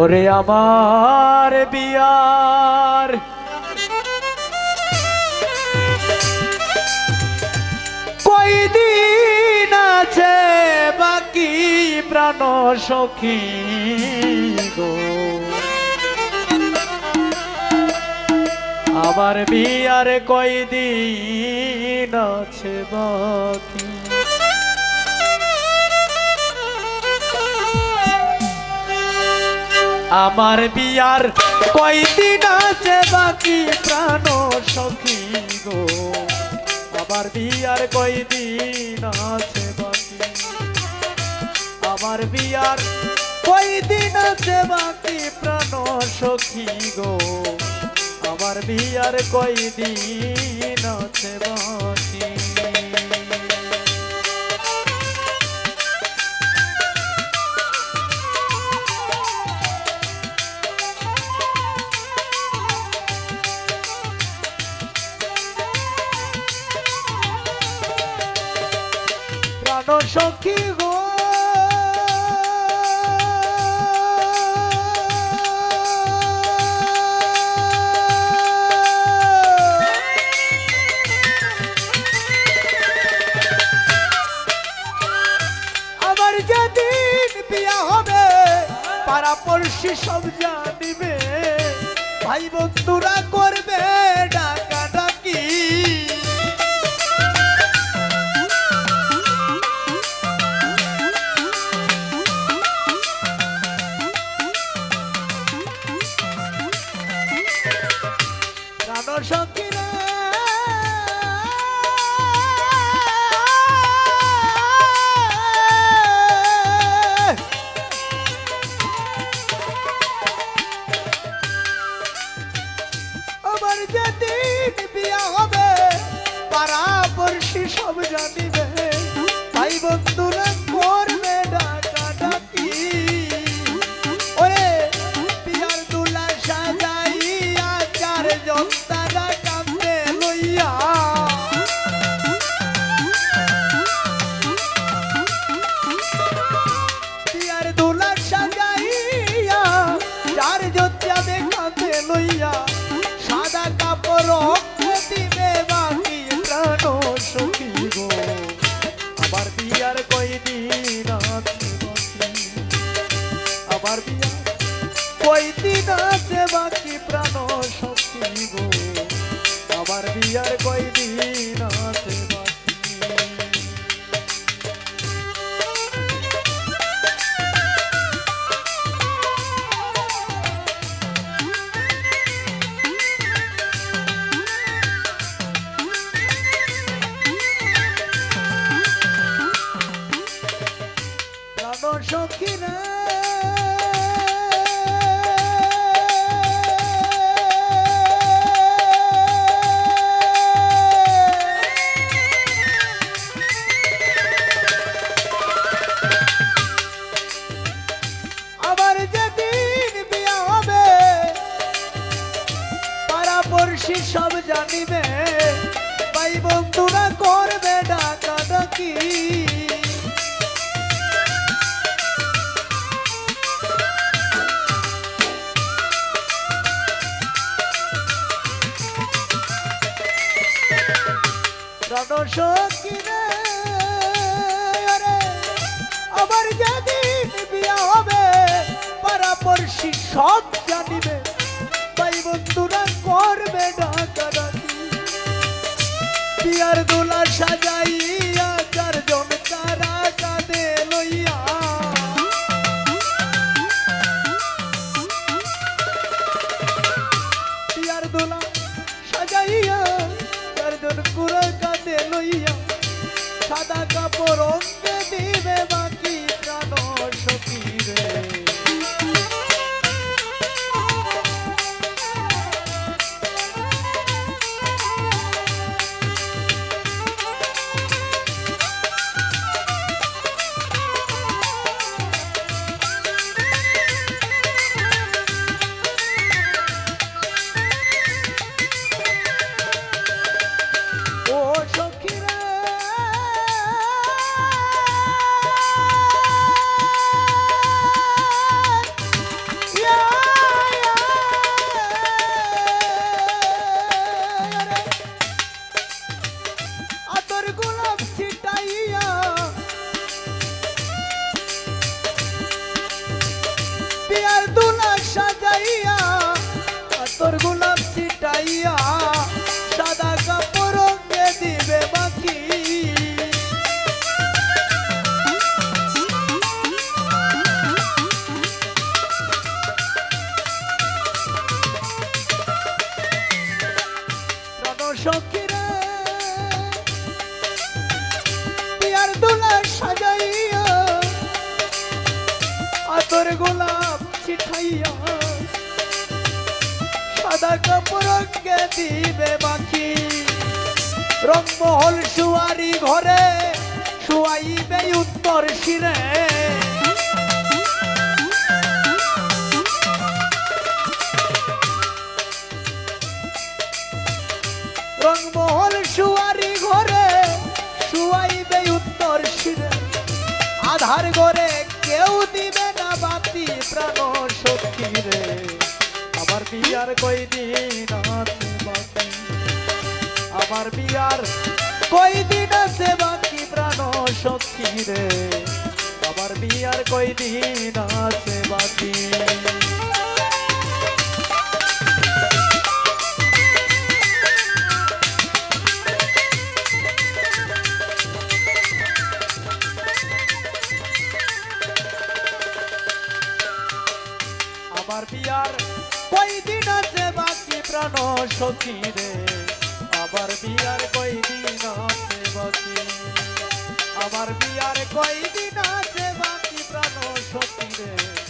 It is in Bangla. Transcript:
ওরে আমার বিয়ার। কই দিন আছে বাকি প্রাণ সখী গো? আমার বিয়ার কই দিন আছে বাকি? আমার বিয়ার কয়দিন আছে বাকি প্রাণ সখী গো? আমার বিয়ার কয়দিন আছে বাকি? আমার বিয়ার কয়দিন আছে বাকি প্রাণ সখী গো? আমার বিয়ার কয়দিন আছে বাকি? প্রাণ সখী গো। আমার যেদিন বিয়া হবে পাড়া পড়শি সব জানিবে ভাই বন্ধুরা করবে। সখী আমার বিয়া। কয়দিন আছে বাকি প্রাণ সখী গো। আমার বিয়ার কয়দিন আছে বাকি। যেদিন বিয়া হবে সব জানিবে। ভাই বন্ধুরা করবে ডাকা ডাকি বিয়ার দোলা সাজাইয়া চারজন তারা কাঁদে লইয়া। বিয়ার দোলা সাজাইয়া চারজন কুড়া লইয়া সাদা কাপড় দিবে বাকি। বিয়ার দুলা রঙে দিবে বাকি। রংমহল সুয়ারি ঘরে শুয়াইবে উত্তর শিরে। রংমহল সুয়ারি ঘরে শুয়াইবে উত্তর শিরে। আধার ঘরে কেউ দিবে না বাতি প্রাণ বিয়ার কই দিন আছে বাকি? আমার বিয়ার কই দিন আছে বাকি প্রাণ সত্যি রে? আমার বিয়ার কই দিন আছে বাকি? সখী রে আমার বিয়ার কয়দিন আছে বাকি আবার বিয়ার কয়দিন আছে বাকি প্রাণ সখী রে।